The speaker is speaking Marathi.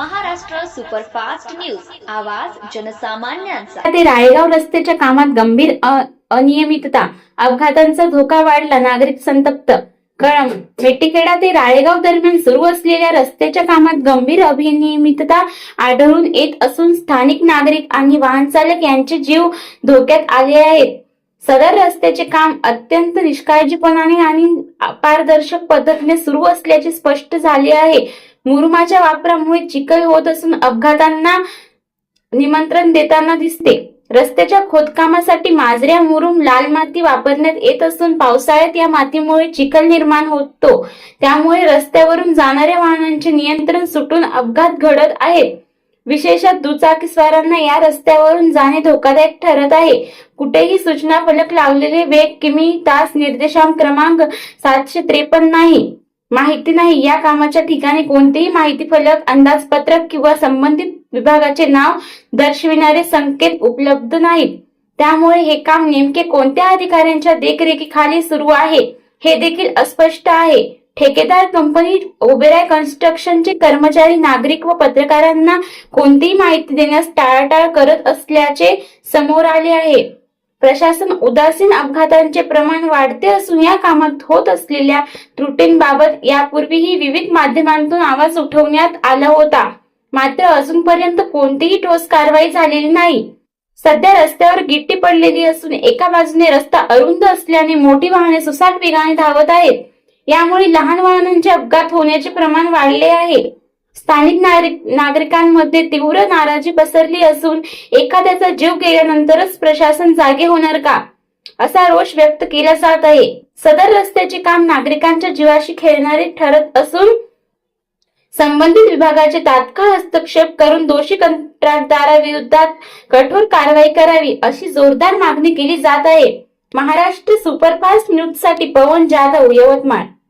Maharashtra superfast news. आवाज जनसामान्यांचा. ते राळेगाव रस्त्याच्या कामात गंभीर अनियमितता. अपघातांचा धोका वाढला नागरिक संतप्त. कळम मेटीखेडा ते राळेगाव दरम्यान सुरू असलेल्या रस्त्याच्या कामात गंभीर अनियमितता आढळून येत असून स्थानिक नागरिक आणि वाहन चालक यांचे जीव धोक्यात आले आहेत. सदर रस्त्याचे काम अत्यंत निष्काळजीपणाने आणि पारदर्शक पद्धतीने सुरू असल्याचे स्पष्ट झाले आहे. मुरुमाच्या वापरामुळे चिखल होत असून अपघातांना निमंत्रण देताना दिसते. रस्त्याच्या खोदकामासाठी माजऱ्या मुरुम लाल माती वापरण्यात येत असून पावसाळ्यात या मातीमुळे चिखल निर्माण होतो. त्यामुळे रस्त्यावरून जाणाऱ्या वाहनांचे नियंत्रण सुटून अपघात घडत आहेत विशेषतः दुचाकीस्वारांना या रस्त्यावरून जाणे धोकादायक ठरत आहे. कुठेही सूचना फलक लावलेले वेग किमी तास निर्देशांक क्रमांक सातशे त्रेपन्न नाही. माहिती नाही. या कामाच्या ठिकाणी कोणतेही माहिती फलक अंदाजपत्रक किंवा संबंधित विभागाचे नाव दर्शविणारे संकेत उपलब्ध नाहीत. त्यामुळे हे काम नेमके कोणत्या अधिकाऱ्यांच्या देखरेखीखाली सुरू आहे हे देखील अस्पष्ट आहे. ठेकेदार कंपनी ओबेराय कन्स्ट्रक्शनचे कर्मचारी नागरिक व पत्रकारांना कोणतीही माहिती देण्यास टाळाटाळ करत असल्याचे समोर आले आहे. प्रशासन उदासीन अपघातांचे प्रमाण वाढते असून या कामात होत असलेल्या त्रुटींबाबत यापूर्वीही विविध माध्यमांतून आवाज उठवण्यात आला होता. मात्र अजूनपर्यंत कोणतीही ठोस कारवाई झालेली नाही. सध्या रस्त्यावर गिट्टी पडलेली असून एका बाजूने रस्ता अरुंद असल्याने मोठी वाहने सुसाट वेगाने धावत आहेत. यामुळे लहान वाहनांचे अपघात होण्याचे प्रमाण वाढले आहे. स्थानिक नागरिक नागरिकांमध्ये तीव्र नाराजी पसरली असून एखाद्याचा जीव गेल्यानंतरच प्रशासन जागे होणार का? असा रोष व्यक्त केला जात आहे. सदर रस्त्याचे काम नागरिकांच्या जीवाशी खेळणारे ठरत असून संबंधित विभागाचे तात्काळ हस्तक्षेप करून दोषी कंत्राटदाराविरोधात कठोर कारवाई करावी अशी जोरदार मागणी केली जात आहे. महाराष्ट्र सुपरफास्ट न्यूजसाठी पवन जाधव यवतमाळ.